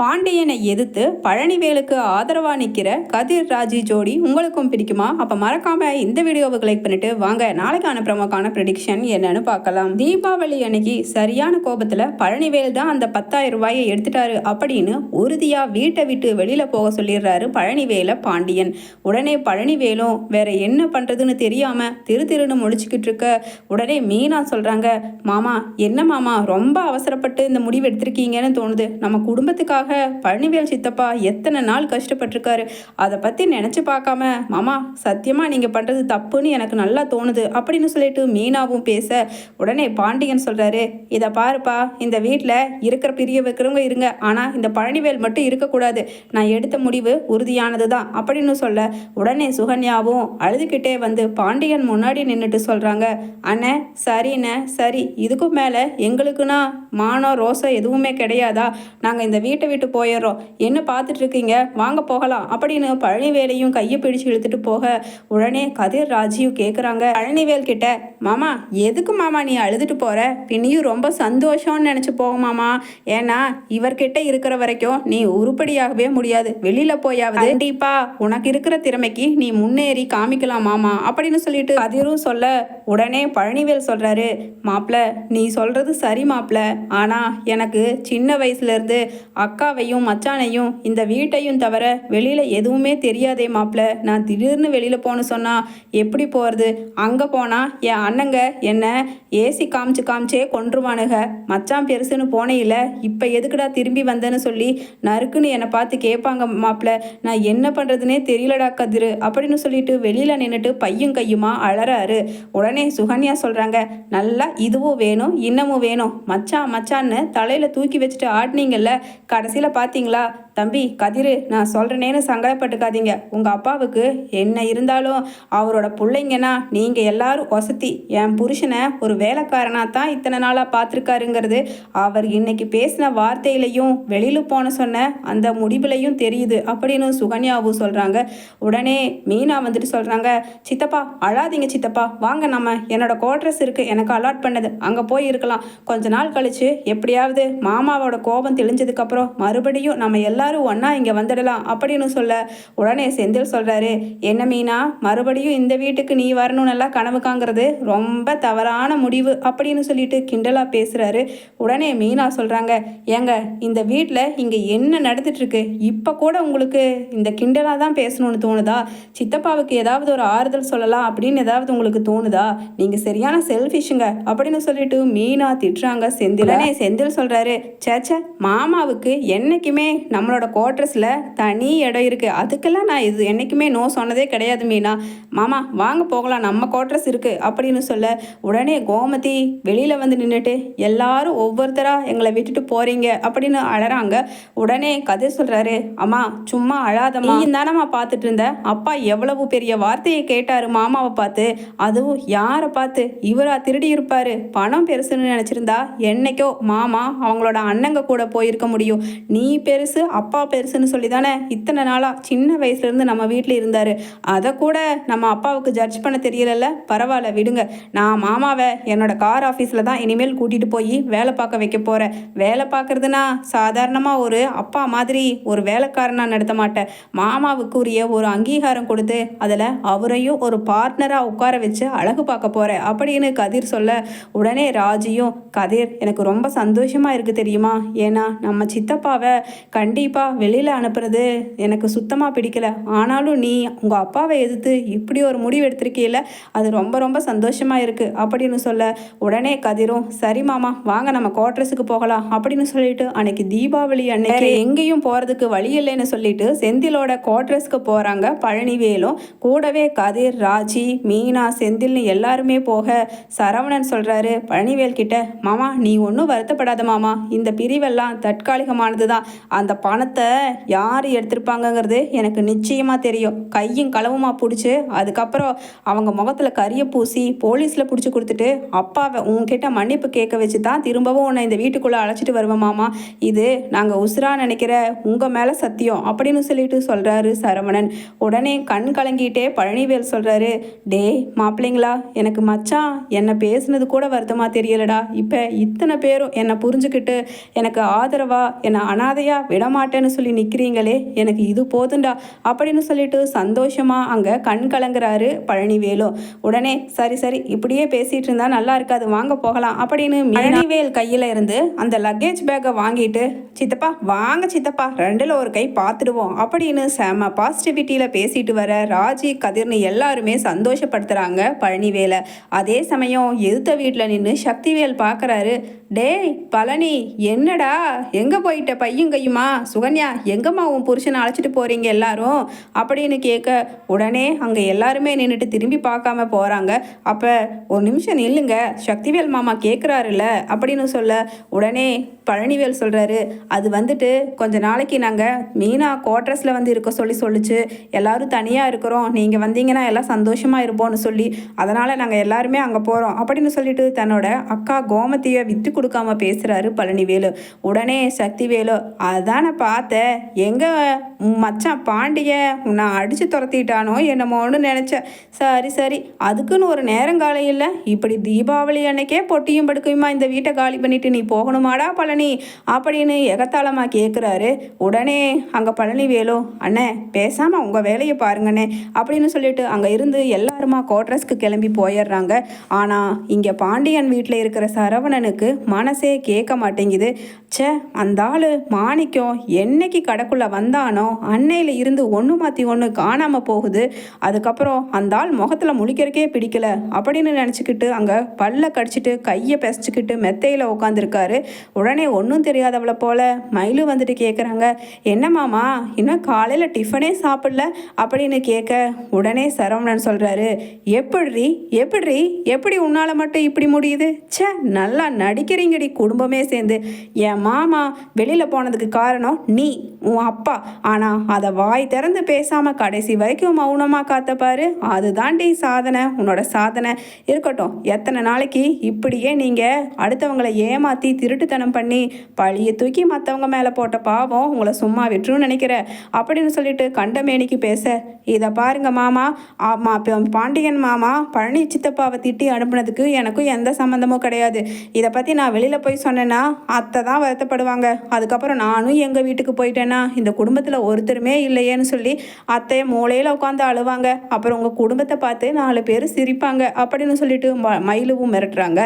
பாண்டியனை எதிர்த்து பழனிவேலுக்கு ஆதரவாக நிற்கிற கதிர் ராஜி ஜோடி உங்களுக்கும் பிடிக்குமா? அப்போ மறக்காம இந்த வீடியோவை கிளிக் பண்ணிட்டு வாங்க. நாளைக்கான ப்ரமோக்கான ப்ரெடிக்ஷன் என்னன்னு பார்க்கலாம். தீபாவளி அன்னைக்கு சரியான கோபத்தில் பழனிவேல் தான் அந்த பத்தாயிரம் ரூபாயை எடுத்துட்டாரு அப்படின்னு உறுதியாக வீட்டை விட்டு வெளியில் போக சொல்லிடுறாரு பழனிவேல பாண்டியன். உடனே பழனிவேலும் வேற என்ன பண்ணுறதுன்னு தெரியாமல் திரு திருன்னு முடிச்சுக்கிட்டு இருக்க? உடனே மீனா சொல்கிறாங்க மாமா என்ன மாமா? ரொம்ப அவசரப்பட்டு இந்த முடிவு எடுத்திருக்கீங்கன்னு தோணுது. நம்ம குடும்பத்துக்காக பழனிவேல் சித்தப்பா எத்தனை நாள் கஷ்டப்பட்டிருக்காரு. அதை பற்றி நினச்சி பார்க்காம மாமா சத்தியமாக நீங்கள் பண்ணுறது தப்புன்னு எனக்கு நல்லா தோணுது அப்படின்னு சொல்லிட்டு மீனாவும் பேச உடனே பாண்டியன் சொல்கிறாரு இதை பாருப்பா இந்த வீட்டில் இருக்கிற பிரிய வைக்கிறவங்க இருங்க. ஆனால் இந்த பழனிவேல் மட்டும் இருக்கக்கூடாது. நான் எடுத்த முடிவு உறுதியானது தான் அப்படின்னு சொல்ல உடனே சுகன்யாவும் அழுதுகிட்டே வந்து பாண்டியன் முன்னாடி நின்றுட்டு சொல்கிறாங்க அண்ணே சரிண்ணே சரி. இதுக்கும் மேலே எங்களுக்குன்னா மானம் ரோசம் எதுவுமே கிடையாதா? நாங்கள் இந்த வீட்டை விட்டு போயிடுறோம். என்ன பார்த்துட்டு இருக்கீங்க வாங்க போகலாம். அப்படின்னு பழனிவேலையும் கையை பிடிச்சு இழுத்துட்டு போக உடனே கதிர் ராஜியும் கேட்குறாங்க பழனிவேல் கிட்ட மாமா எதுக்கு மாமா நீ அழுதுட்டு போற? பின்னியும் ரொம்ப சந்தோஷம்னு நினச்சி போக மாமா. ஏன்னா இவர்கிட்ட இருக்கிற வரைக்கும் நீ உருப்படியாகவே முடியாது. வெளியில போயாவது கண்டிப்பா உனக்கு இருக்கிற திறமைக்கு நீ முன்னேறி காமிக்கலாம் மாமா. அப்படின்னு சொல்லிட்டு கதிரும் சொல்ல உடனே பழனிவேல் சொல்கிறாரு மாப்ள நீ சொல்கிறது சரி மாப்ள. ஆனால் எனக்கு சின்ன வயசுலேருந்து அக்காவையும் மச்சானையும் இந்த வீட்டையும் தவிர வெளியில் எதுவுமே தெரியாதே மாப்ள. நான் திடீர்னு வெளியில் போகணும் சொன்னால் எப்படி போகிறது அங்கே போனால் என் அண்ணங்க என்ன ஏசி காமிச்சு காமிச்சே கொன்றுவானுங்க மச்சான் பெருசுன்னு போனேயில இப்போ எதுக்குடா திரும்பி வந்தேன்னு சொல்லி நறுக்குன்னு என்னை பார்த்து கேட்பாங்க மாப்ள. நான் என்ன பண்ணுறதுனே தெரியலடா கதிரு அப்படின்னு சொல்லிட்டு வெளியில் நின்றுட்டு பையும் கையுமா அழறாரு உடனே சுகன்யா சொல்கிறாங்க நல்லா இதுவும் வேணும் இன்னமும் வேணும். மச்சான் மச்சான்னு தலையில் தூக்கி வச்சுட்டு ஆடினீங்கல்ல கடைசியில் பார்த்தீங்களா தம்பி கதிரு நான் சொல்கிறேனேன்னு சங்கடப்பட்டுக்காதீங்க. உங்கள் அப்பாவுக்கு என்ன இருந்தாலும் அவரோட பிள்ளைங்கன்னா நீங்கள் எல்லாரும் வசதி என் புருஷனை ஒரு வேலைக்காரனாக தான் இத்தனை நாளாக பார்த்துருக்காருங்கிறது அவர் இன்னைக்கு பேசின வார்த்தையிலையும் வெளியில் போன சொன்ன அந்த முடிவுலையும் தெரியுது அப்படின்னு சுகன்யாவும் சொல்கிறாங்க உடனே மீனா வந்துட்டு சொல்கிறாங்க சித்தப்பா அழாதீங்க சித்தப்பா. வாங்க நம்ம என்னோட கோட்ரஸ் இருக்குது எனக்கு அலாட் பண்ணது. அங்கே போய் இருக்கலாம். கொஞ்ச நாள் கழித்து எப்படியாவது மாமாவோட கோபம் தெளிஞ்சதுக்கப்புறம் மறுபடியும் நம்ம எல்லாரும் ஒன்றா இங்கே வந்துடலாம் அப்படின்னு சொல்ல உடனே செந்தில் சொல்கிறாரு என்ன மீனா மறுபடியும் இந்த வீட்டுக்கு நீ வரணும்னு எல்லாம் கனவு காங்கிறது ரொம்ப தவறான முடிவு அப்படின்னு சொல்லிட்டு கிண்டலாக பேசுகிறாரு உடனே மீனா சொல்கிறாங்க ஏங்க இந்த வீட்டில் இங்கே என்ன நடந்துட்டுருக்கு? இப்போ கூட உங்களுக்கு இந்த கிண்டலாக தான் பேசணும்னு தோணுதா? சித்தப்பாவுக்கு ஏதாவது ஒரு ஆறுதல் சொல்லலாம் அப்படின்னு ஏதாவது உங்களுக்கு தோணுதா? நீங்கள் சரியான செல்ஃபிஷுங்க அப்படின்னு சொல்லிட்டு மீனா திட்டுறாங்க செந்தில். செந்தில் சொல்கிறாரு சேச்ச மாமாவுக்கு என்னைக்குமே நம்மளோட குவார்ட்டர்ஸில் தனி இடம் இருக்கு. அதுக்கெல்லாம் நான் இது என்னைக்குமே நோ சொன்னதே கிடையாது மீனா. மாமா வாங்க போகலாம். நம்ம குவார்ட்டர்ஸ் இருக்கு அப்படின்னு சொல்ல உடனே கோமதி வெளியில வந்து நின்றுட்டு எல்லாரும் ஒவ்வொருத்தரா எங்களை விட்டுட்டு போறீங்க அப்படின்னு அழறாங்க. உடனே கதிர் சொல்றாரு. அம்மா சும்மா அழாதம்மா. நீ தானம்மா பார்த்துட்டு இருந்த? அப்பா எவ்வளவு பெரிய வார்த்தையை கேட்டாரு மாமாவை பார்த்து. அதுவும் யாரை பார்த்து? இவரா திருடி இருப்பாரு. பணம் பெருசுன்னு நினைச்சிருந்தா என்னைக்கோ மாமா அவங்களோட அண்ணங்க கூட போயிருக்க முடியும். நீ பெருசு அப்பா பெருசுன்னு சொல்லி தானே இத்தனை நாளாக சின்ன வயசுலேருந்து நம்ம வீட்டில் இருந்தார். அதை கூட நம்ம அப்பாவுக்கு ஜட்ஜ் பண்ண தெரியலல்ல? பரவாயில்ல விடுங்க. நான் மாமாவை என்னோட கார் ஆஃபீஸில் தான் இனிமேல் கூட்டிகிட்டு போய் வேலை பார்க்க வைக்க போகிறேன் வேலை பார்க்குறதுனா சாதாரணமாக ஒரு அப்பா மாதிரி ஒரு வேலைக்காரனாக நடத்த மாட்டேன். மாமாவுக்குரிய ஒரு அங்கீகாரம் கொடுத்து அதில் அவரையும் ஒரு பார்ட்னராக உட்கார வச்சு அழகு பார்க்க போகிறேன் அப்படின்னு கதிர் சொல்ல உடனே ராஜியும் கதிர் எனக்கு ரொம்ப சந்தோஷமாக இருக்குது தெரியுமா? ஏன்னா நம்ம சித்தப்பாவை கண்டிப்பாக வெளியில் அனுப்புறது எனக்கு சுத்தமாக பிடிக்கல. ஆனாலும் நீ உங்கள் அப்பாவை எதிர்த்து இப்படி ஒரு முடிவு எடுத்திருக்கீல அது ரொம்ப ரொம்ப சந்தோஷமாக இருக்குது அப்படின்னு சொல்ல உடனே கதிரும் சரி மாமா வாங்க நம்ம குவார்ட்டர்ஸுக்கு போகலாம். அப்படின்னு சொல்லிட்டு அன்னைக்கு தீபாவளி அன்னைக்கு எங்கேயும் போகிறதுக்கு வழி இல்லைன்னு சொல்லிட்டு செந்திலோட குவார்ட்டர்ஸ்க்கு போகிறாங்க பழனிவேலும் கூடவே கதிர் ராஜி மீனா செந்தில்னு எல்லாருமே போக சரவணன் சொல்கிறாரு பழனிவேல் கிட்ட மாமா நீ ஒன்றும் வருத்தப்படாத மாமா. இந்த பிரிவெல்லாம் தற்காலிகமானது தான் அந்த பணத்தை யார் எடுத்திருப்பாங்கங்கிறது எனக்கு நிச்சயமாக தெரியும். கையும் களவுமா பிடிச்சி அதுக்கப்புறம் அவங்க முகத்தில் கறியை பூசி போலீஸில் பிடிச்சி கொடுத்துட்டு அப்பாவை உங்ககிட்ட மன்னிப்பு கேட்க வச்சு தான் திரும்பவும் உன்னை இந்த வீட்டுக்குள்ளே அழைச்சிட்டு வருவேன் மாமா. இது நாங்கள் உசுரா நினைக்கிற உங்கள் மேலே சத்தியம் அப்படின்னு சொல்லிட்டு சொல்கிறாரு சரவணன். உடனே கண் கலங்கிட்டே பழனிவேல் சொல்கிறாரு டேய் மாப்பிள்ளைங்களா எனக்கு மச்சான் என்னை பேசுனது கூட வருத்தமாக தெரியலடா. இப்போ இத்தனை பேரும் என்னை புரிஞ்சுக்கிட்டு எனக்கு ஆதரவாக என்னை அனாதையாக விடமாட்டேன். மாட்டேன்னு சொல்லி நிற்கிறீங்களே எனக்கு இது போதுண்டா அப்படின்னு சொல்லிட்டு சந்தோஷமா அங்கே கண் கலங்குறாரு பழனிவேலு. உடனே சரி சரி இப்படியே பேசிட்டு இருந்தா நல்லா இருக்காது வாங்க போகலாம் அப்படின்னு பழனிவேல் கையில இருந்து அந்த லக்கேஜ் பேக்கை வாங்கிட்டு சித்தப்பா வாங்க சித்தப்பா ரெண்டில் ஒரு கை பார்த்துடுவோம் அப்படின்னு செம பாசிட்டிவிட்டியில் பேசிட்டு வர ராஜி கதிர்னு எல்லாருமே சந்தோஷப்படுத்துறாங்க பழனிவேலை. அதே சமயம் எதிர்த்த வீட்டில் நின்று சக்திவேல் பார்க்குறாரு டேய் பழனி என்னடா? எங்கே போயிட்ட பையும் கையுமா? சுகன்யா எங்கம்மா உன் புருஷனை அழைச்சிட்டு போகிறீங்க எல்லாரும்? அப்படின்னு கேட்க உடனே அங்கே எல்லாருமே நின்றுட்டு திரும்பி பார்க்காம போகிறாங்க அப்போ ஒரு நிமிஷம் நில்லுங்க சக்திவேல் மாமா கேட்குறாருல்ல அப்படின்னு சொல்ல உடனே பழனிவேல் சொல்கிறாரு அது வந்துட்டு கொஞ்ச நாளைக்கு நாங்கள் மீனா குவார்ட்டர்ஸில் வந்து இருக்க சொல்லி சொல்லிச்சு. எல்லோரும் தனியாக இருக்கிறோம். நீங்கள் வந்தீங்கன்னா எல்லாம் சந்தோஷமாக இருப்போம்னு சொல்லி அதனால் நாங்கள் எல்லாருமே அங்கே போகிறோம் அப்படின்னு சொல்லிட்டு தன்னோட அக்கா கோமதியை விட்டு கொடுக்காம பேசுகிறாரு பழனிவேலு. உடனே சக்திவேலு அதான் நான் பார்த்தேன் எங்கே மச்சான் பாண்டிய நான் அடித்து துரத்திட்டானோ என்னமோன்னு நினச்சேன் சரி சரி. அதுக்குன்னு ஒரு நேரம் காலையில் இப்படி தீபாவளி அன்னைக்கே பொட்டியும் படுக்கையுமா இந்த வீட்டை காலி பண்ணிட்டு நீ போகணுமாடா பழனி அப்படின்னு எகத்தாளமாக கேட்குறாரு உடனே அங்கே பழனி வேலும் அண்ணே பேசாமல் உங்கள் வேலையை பாருங்கண்ணே அப்படின்னு சொல்லிட்டு அங்கே இருந்து எல்லாருமா கோட்ரஸ்க்கு கிளம்பி போயிடுறாங்க. ஆனால் இங்கே பாண்டியன் வீட்டில் இருக்கிற சரவணனுக்கு மனசே கேட்க மாட்டேங்குது. ச்சே அந்த ஆள் மாணிக்கம் என்னைக்கு கடைக்குள்ளே வந்தானோ அன்னையில் இருந்து ஒன்று மாற்றி ஒன்று காணாமல் போகுது. அதுக்கப்புறம் அந்த ஆள் முகத்தில் முழிக்கிறக்கே பிடிக்கல அப்படின்னு நினச்சிக்கிட்டு அங்கே பல்ல கடிச்சிட்டு கையை பிசைச்சிக்கிட்டு மெத்தையில் உட்காந்துருக்காரு உடனே ஒன்றும் தெரியாதவளை போல மயிலும் வந்துட்டு கேட்குறாங்க என்ன மாமா இன்னும் காலையில் டிஃபனே சாப்பிடல? அப்படின்னு கேட்க உடனே சரவணன் சொல்கிறாரு எப்படி எப்படி எப்படி உன்னால் மட்டும் இப்படி முடியுது? ச்சே நல்லா நடிக்கிறீங்கடி குடும்பமே சேர்ந்து. என் மாமா வெளியில் போனதுக்கு காரணம் நீ உன் அப்பா. ஆனால் அதை வாய் திறந்து பேசாமல் கடைசி வரைக்கும் மௌனமாக காத்தப்பாரு. அதுதான் அதுதாண்டி சாதனை உன்னோட சாதனை. இருக்கட்டும் எத்தனை நாளைக்கு இப்படியே நீங்கள் அடுத்தவங்களை ஏமாற்றி திருட்டுத்தனம் பண்ணி பழியை தூக்கி மற்றவங்க மேலே போட்ட பாவம் உங்களை சும்மா விட்டுருன்னு நினைக்கிற? அப்படின்னு சொல்லிட்டு கண்டமேனிக்கு பேச இதை பாருங்க மாமா. ஆமா பாண்டியன் மாமா பழனி சித்தப்பாவை திட்டி அனுப்புனதுக்கு எனக்கும் எந்த சம்மந்தமும் கிடையாது. இதை பற்றி நான் வெளியில் போய் சொன்னேன்னா அத்தை தான் வருத்தப்படுவாங்க. அதுக்கப்புறம் நானும் எங்கள் வீட்டுக்கு போயிட்டேன்னா இந்த குடும்பத்தில் ஒருத்தருமே இல்லையேன்னு சொல்லி அத்தையை மூளையில் உட்காந்து அழுவாங்க. அப்புறம் உங்கள் குடும்பத்தை பார்த்து நாலு பேர் சிரிப்பாங்க அப்படின்னு சொல்லிட்டு ம மயிலுவும் மிரட்டுறாங்க.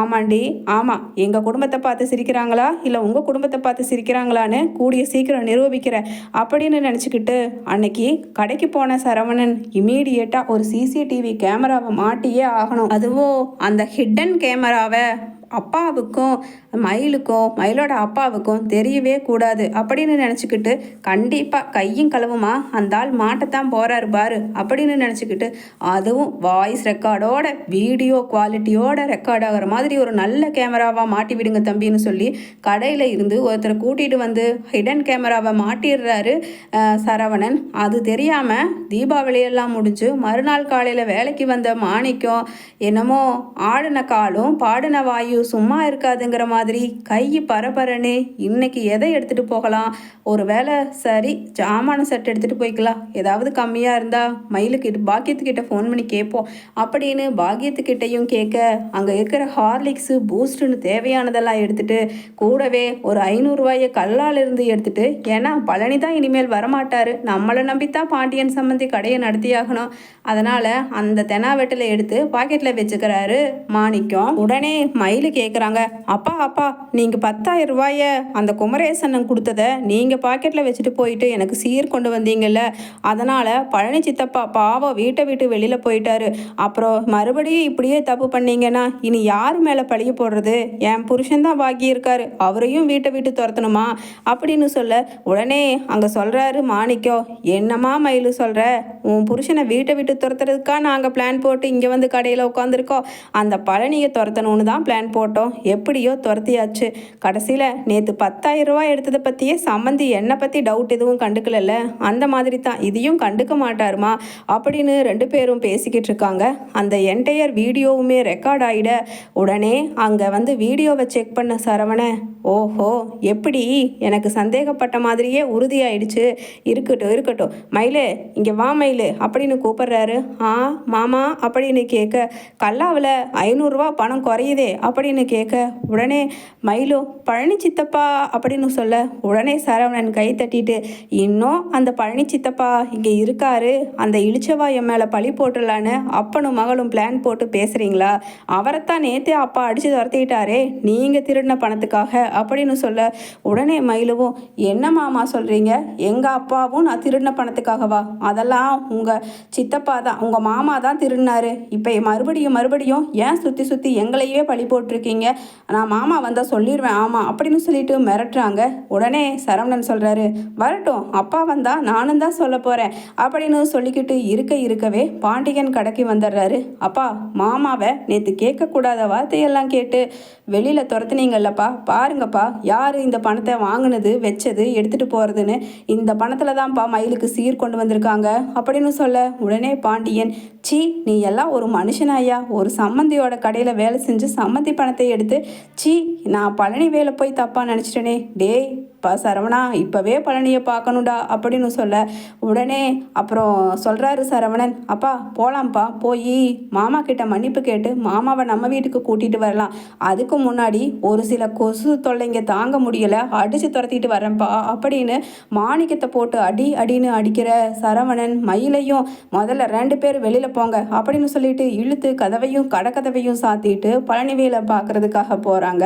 ஆமாண்டி ஆமாம் எங்கள் குடும்பத்தை பார்த்து சிரிக்கிறாங்களா? இல்லை உங்கள் குடும்பத்தை பார்த்து சிரிக்கிறாங்களான்னு கூடிய சீக்கிரம் நிரூபிக்கிறேன் அப்படின்னு நினச்சிக்கிட்டு அன்னைக்கு கடைக்கு போன சரவணன் இமீடியட்டாக ஒரு சிசிடிவி கேமராவை மாட்டியே ஆகணும். அதுவும் அந்த ஹிட்டன் கேமராவை அப்பாவுக்கும் மயிலுக்கும் மயிலோட அப்பாவுக்கும் தெரியவே கூடாது அப்படின்னு நினச்சிக்கிட்டு கண்டிப்பாக கையும் களவுமா அந்த ஆள் மாட்டத்தான் போகிறாரு பாரு அப்படின்னு நினச்சிக்கிட்டு அதுவும் வாய்ஸ் ரெக்கார்டோட வீடியோ குவாலிட்டியோட ரெக்கார்ட் ஆகிற மாதிரி ஒரு நல்ல கேமராவாக மாட்டி விடுங்க தம்பின்னு சொல்லி கடையில் இருந்து ஒருத்தரை கூட்டிகிட்டு வந்து ஹிடன் கேமராவை மாட்டிடுறாரு சரவணன். அது தெரியாமல் தீபாவளியெல்லாம் முடிஞ்சு மறுநாள் காலையில் வேலைக்கு வந்த மாணிக்கம் என்னமோ ஆடின காலும் பாடின வாயு சும்மா இருக்காதுங்கிற மாதிரி கை பரபரன்னு இன்னைக்கு எதை எடுத்துகிட்டு போகலாம்? ஒரு வேளை சரி ஜாமான செட் எடுத்துகிட்டு போய்க்கலாம். ஏதாவது கம்மியாக இருந்தால் மயிலுக்கிட்ட பாக்கியத்துக்கிட்ட ஃபோன் பண்ணி கேட்போம். அப்படின்னு பாக்கியத்துக்கிட்டையும் கேட்க அங்கே இருக்கிற ஹார்லிக்ஸு பூஸ்ட்டுன்னு தேவையானதெல்லாம் எடுத்துகிட்டு கூடவே ஒரு ஐநூறுரூவாயை கல்லால் இருந்து எடுத்துகிட்டு ஏன்னா பழனி தான் இனிமேல் வரமாட்டார். நம்மளை நம்பித்தான் பாண்டியன் சம்பந்தி கடையை நடத்தியாகணும். அதனால் அந்த தெனாவெட்டில் எடுத்து பாக்கெட்டில் வச்சுக்கிறாரு மாணிக்கம். உடனே மயிலுக்கு கேட்குறாங்க அப்பா அப்பா நீங்கள் பத்தாயிரம் ரூபாய அந்த குமரேசன் கொடுத்ததை நீங்கள் பாக்கெட்டில் வச்சுட்டு போயிட்டு எனக்கு சீர் கொண்டு வந்தீங்கல்ல. அதனால் பழனி சித்தப்பா பாவம் வீட்டை விட்டு வெளியில் போயிட்டாரு. அப்புறம் மறுபடியும் இப்படியே தப்பு பண்ணீங்கன்னா இனி யார் மேலே பழிய போடுறது? என் புருஷன்தான் பாக்கி இருக்காரு அவரையும் வீட்டை விட்டு துரத்தணுமா? அப்படின்னு சொல்ல உடனே அங்கே சொல்கிறாரு மாணிக்கம். என்னம்மா மயிலு சொல்கிற உன் புருஷனை வீட்டை விட்டு துரத்துறதுக்காக நாங்கள் பிளான் போட்டு இங்கே வந்து கடையில் உட்காந்துருக்கோம் அந்த பழனியை துரத்தணும்னு தான் பிளான் போட்டோம். எப்படியோ துரத்தியாச்சு. கடைசியில் நேற்று பத்தாயிரம் ரூபாய் எடுத்ததை பற்றியே சம்மந்தி என்னை பற்றி டவுட் எதுவும் கண்டுக்கலல்ல. அந்த மாதிரி தான் இதையும் கண்டுக்க மாட்டாருமா? அப்படின்னு ரெண்டு பேரும் பேசிக்கிட்டு இருக்காங்க. அந்த என்டையர் வீடியோவுமே ரெக்கார்ட் ஆகிட உடனே அங்கே வந்து வீடியோவை செக் பண்ண சரவணன் ஓஹோ எப்படி? எனக்கு சந்தேகப்பட்ட மாதிரியே உறுதியாயிடுச்சு. இருக்கட்டும் இருக்கட்டும். மயிலு இங்கே வா மயிலு அப்படின்னு கூப்பிடுறாரு. ஆ மாமா அப்படின்னு கேட்க கல்லாவில் ஐநூறுரூவா பணம் குறையுதே அப்படின்னு கேட்க உடனே மயிலு பழனி சித்தப்பா அப்படின்னு சொல்ல உடனே சரவணன் கை தட்டிட்டு இன்னும் அந்த பழனி சித்தப்பா இங்கே இருக்காரு. அந்த இளிச்சவாயம் மேலே பழி போட்டுடலான்னு அப்பனும் மகளும் பிளான் போட்டு பேசுகிறீங்களா அவரைத்தான் நேற்றே அப்பா அடித்து துரத்திட்டாரே. நீங்கள் திருடின பணத்துக்காக அப்படின்னு சொல்ல உடனே மயிலுவும் என்ன மாமா சொல்கிறீங்க எங்கள் அப்பாவும் நான் திருடின பணத்துக்காகவா? அதெல்லாம் உங்கள் சித்தப்பா தான் உங்கள் மாமா தான் திருடினாரு. இப்போ மறுபடியும் மறுபடியும் ஏன் சுற்றி சுற்றி எங்களையே பழி போட்டு போட்டிருக்கீங்க நான் மாமா வந்தால் சொல்லிடுவேன் ஆமாம் அப்படின்னு சொல்லிட்டு மிரட்டுறாங்க. உடனே சரவணன் சொல்கிறாரு வரட்டும் அப்பா வந்தால் நானும் தான் சொல்ல போகிறேன் அப்படின்னு சொல்லிக்கிட்டு இருக்க இருக்கவே பாண்டியன் கடைக்கு வந்துடுறாரு. அப்பா மாமாவை நேற்று கேட்கக்கூடாத வார்த்தையெல்லாம் கேட்டு வெளியில் துரத்துனீங்கல்லப்பா. பாருங்கப்பா யார் இந்த பணத்தை வாங்கினது வச்சது எடுத்துகிட்டு போகிறதுன்னு இந்த பணத்தில் தான்ப்பா மயிலுக்கு சீர் கொண்டு வந்திருக்காங்க அப்படின்னு சொல்ல உடனே பாண்டியன் சி நீ எல்லாம் ஒரு மனுஷனாயா ஒரு சம்மந்தியோட கடையில் வேலை செஞ்சு சம்மந்தி பணத்தை எடுத்து சி நான் பழனி வேலை போய் தப்பாக நினச்சிட்டேனே. டேய் பா சரவணா இப்போவே பழனியை பார்க்கணுடா அப்படின்னு சொல்ல உடனே அப்புறம் சொல்கிறாரு சரவணன் அப்பா போகலாம்ப்பா போய். மாமா கிட்ட மன்னிப்பு கேட்டு மாமாவை நம்ம வீட்டுக்கு கூட்டிகிட்டு வரலாம். அதுக்கு முன்னாடி ஒரு சில கொசு தொல்லைங்க தாங்க முடியலை அடித்து துரத்திட்டு வரேன்ப்பா அப்படின்னு மாணிக்கத்தை போட்டு அடி அடின்னு அடிக்கிற சரவணன் மயிலையும் முதல்ல ரெண்டு பேர் வெளியில் போங்க அப்படின்னு சொல்லிட்டு இழுத்து கதவையும் கடக்கதவையும் சாத்திட்டு பழனிவேலை பார்க்கறதுக்காக போகிறாங்க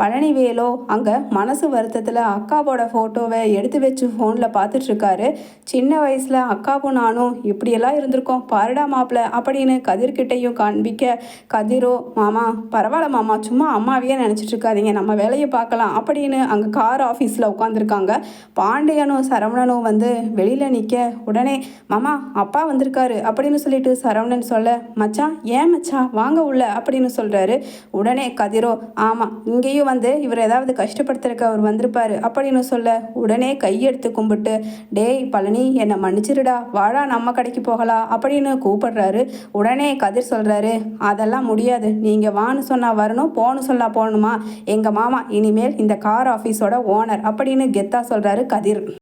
பழனிவேலோ அங்கே மனசு வருத்தத்தில் அக்கா அக்காவோட ஃபோட்டோவை எடுத்து வச்சு ஃபோனில் பார்த்துட்ருக்காரு. சின்ன வயசில் அக்காவும் நானும் இப்படியெல்லாம் இருந்திருக்கோம். பாருடா மாப்பிள்ள அப்படின்னு கதிர்கிட்டையும் காண்பிக்க கதிரோ மாமா பரவாயில்ல மாமா சும்மா அம்மாவையே நினச்சிட்டு இருக்காதீங்க நம்ம வேலையை பார்க்கலாம். அப்படின்னு அங்கே கார் ஆஃபீஸில் உட்காந்துருக்காங்க பாண்டியனும் சரவணனும் வந்து வெளியில் நிற்க உடனே மாமா அப்பா வந்திருக்காரு. அப்படின்னு சொல்லிட்டு சரவணன் சொல்ல மச்சான் ஏன் மச்சான் வாங்க உள்ள. அப்படின்னு சொல்கிறாரு உடனே கதிரோ ஆமாம் இங்கேயும் வந்து இவர் ஏதாவது கஷ்டப்படுத்துறதுக்கு அவர் வந்திருப்பாரு. அப்படின்னு சொல்ல உடனே கையெடுத்து கும்பிட்டு டேய் பழனி என்னை மன்னிச்சிருடா. வாடா நம்ம கடைக்கு போகலாம் அப்படின்னு கூப்பிடுறாரு. உடனே கதிர் சொல்கிறாரு அதெல்லாம் முடியாது. நீங்கள் வான்னு சொன்னால் வரணும் போன்னு சொன்னால் போகணுமா? எங்கள் மாமா இனிமேல் இந்த கார் ஆஃபீஸோட ஓனர். அப்படின்னு கெத்தா சொல்கிறாரு கதிர்.